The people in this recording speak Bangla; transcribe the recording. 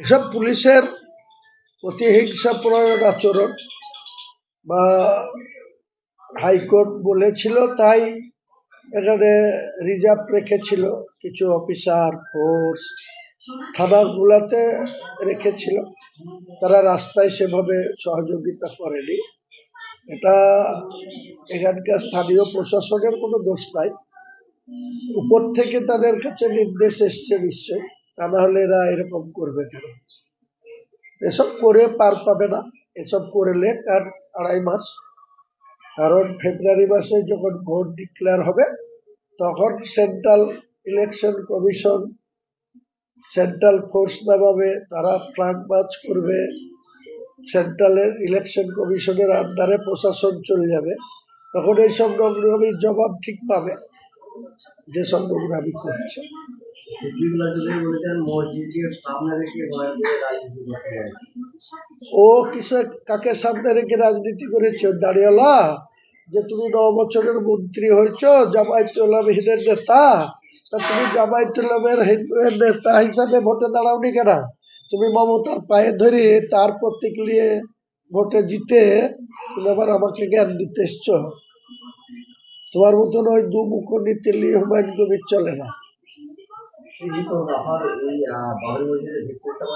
এসব পুলিশের প্রতিহিংসা প্রয়োগ আচরণ বা হাইকোর্ট বলেছিল, তাই এখানে রিজার্ভ রেখেছিল কিছু অফিসার, ফোর্স, থানাগুলাতে রেখেছিল। তারা রাস্তায় সেভাবে সহযোগিতা করেনি। এটা এখানকার স্থানীয় প্রশাসনের কোনো দোষ নাই। উপর থেকে তাদের কাছে নির্দেশ এসছে নিশ্চয় তা না হলে এরা এরকম করবে কেন? এসব করে পার পাবে না। এসব করলে তার আড়াই মাস। কারণ ফেব্রুয়ারি মাসে যখন ভোট ডিক্লেয়ার হবে, তখন central election commission central force নামাবে, তারা ফ্ল্যাগ মার্চ করবে। সেন্ট্রালের ইলেকশন কমিশনের আন্ডারে প্রশাসন চলে যাবে। তখন এইসব নোংরামি জবাব ঠিক পাবে যেসব নোংরামি করছে। ও কিসে, কাকে সামনে রেখে রাজনীতি করেছে, দাঁড়িয়েলা? যে তুমি ন বছরের মন্ত্রী হয়েছ জামায়াতুল্লামের নেতা, তা তুমি জামায়াতুল্লামের হিন্দুয়ের নেতা হিসাবে ভোটে দাঁড়াওনি কেন? তুমি মমতার পায়ে ধরে তার প্রতীক নিয়ে ভোটে জিতে তুমি আবার আমাকে জ্ঞান দিতে এসছ। তোমার মতন ওই দু মুখ নীতি নিয়ে হুমায়ুন কবির চলে না। 主人公がハルウィンやバルーた